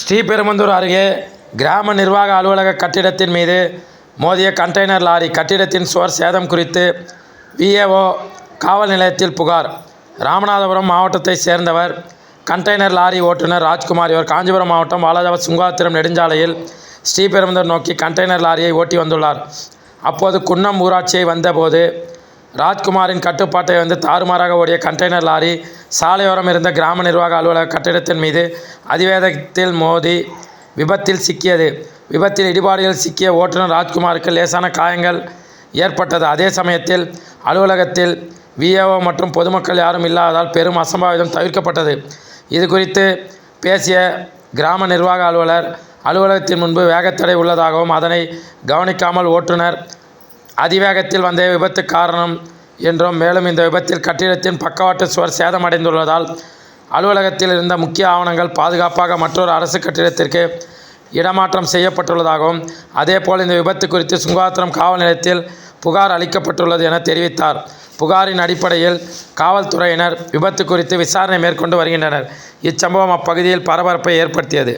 ஸ்ரீபெரும்புதூர் அருகே கிராம நிர்வாக அலுவலக கட்டிடத்தின் மீது மோதிய கண்டெய்னர் லாரி கட்டிடத்தின் சுவர் சேதம் குறித்து விஏஓ காவல் நிலையத்தில் புகார். ராமநாதபுரம் மாவட்டத்தைச் சேர்ந்தவர் கண்டெய்னர் லாரி ஓட்டுநர் ராஜ்குமார். இவர் காஞ்சிபுரம் மாவட்டம் வாலாஜாபாத் சுங்காத்திரம் நெடுஞ்சாலையில் ஸ்ரீபெரும்புதூர் நோக்கி கண்டெய்னர் லாரியை ஓட்டி வந்துள்ளார். அப்போது குன்னம் ஊராட்சியை வந்தபோது ராஜ்குமாரின் கட்டுப்பாட்டை வந்து தாறுமாறாக ஓடிய கண்டெய்னர் லாரி சாலையோரம் இருந்த கிராம நிர்வாக அலுவலக கட்டிடத்தின் மீது அதிவேகத்தில் மோதி விபத்தில் சிக்கியது. விபத்தில் இடிபாடுகள் சிக்கிய ஓட்டுநர் ராஜ்குமாருக்கு லேசான காயங்கள் ஏற்பட்டது. அதே சமயத்தில் அலுவலகத்தில் விஏஓ மற்றும் பொதுமக்கள் யாரும் இல்லாததால் பெரும் அசம்பாவிதம் தவிர்க்கப்பட்டது. இது குறித்து பேசிய கிராம நிர்வாக அலுவலர் அலுவலகத்தின் முன்பு வேகத்தடை உள்ளதாகவும் அதனை கவனிக்காமல் ஓட்டுநர் அதிவேகத்தில் வந்த விபத்து காரணம் என்றும் மேலும் இந்த விபத்தில் கட்டிடத்தின் பக்கவாட்டு சுவர் சேதமடைந்துள்ளதால் அலுவலகத்தில் இருந்த முக்கிய ஆவணங்கள் பாதுகாப்பாக மற்றொரு அரசு கட்டிடத்திற்கு இடமாற்றம் செய்யப்பட்டுள்ளதாகவும் அதேபோல் இந்த விபத்து குறித்து சுங்காத்திரம் காவல் நிலையத்தில் புகார் அளிக்கப்பட்டுள்ளது என தெரிவித்தார். புகாரின் அடிப்படையில் காவல்துறையினர் விபத்து குறித்து விசாரணை மேற்கொண்டு வருகின்றனர். இச்சம்பவம் அப்பகுதியில் பரபரப்பை ஏற்படுத்தியது.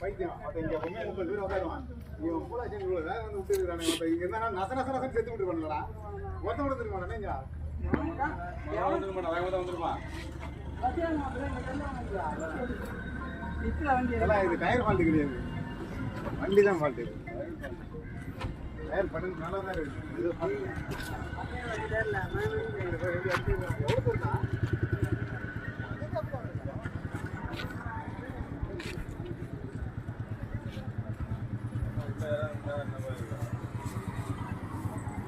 பைத்தியம். அப்ப இங்க பொம்மை முப்பது பேர் உட்காருவான் இவன் பூலாசன் இவ்வளவு வேகம் வந்து விட்டு இருக்கிறானே. அப்ப இங்க இருந்தா நச நச நசன் செத்து விட்டு பண்ணலடா ஒருத்த கூட திரும்ப நீங்க இதெல்லாம் இது டயர் ஃபால்ட் கிடையாது. வண்டி தான் ஃபால்ட் டயர் படம் நல்லா தான் இருக்கு.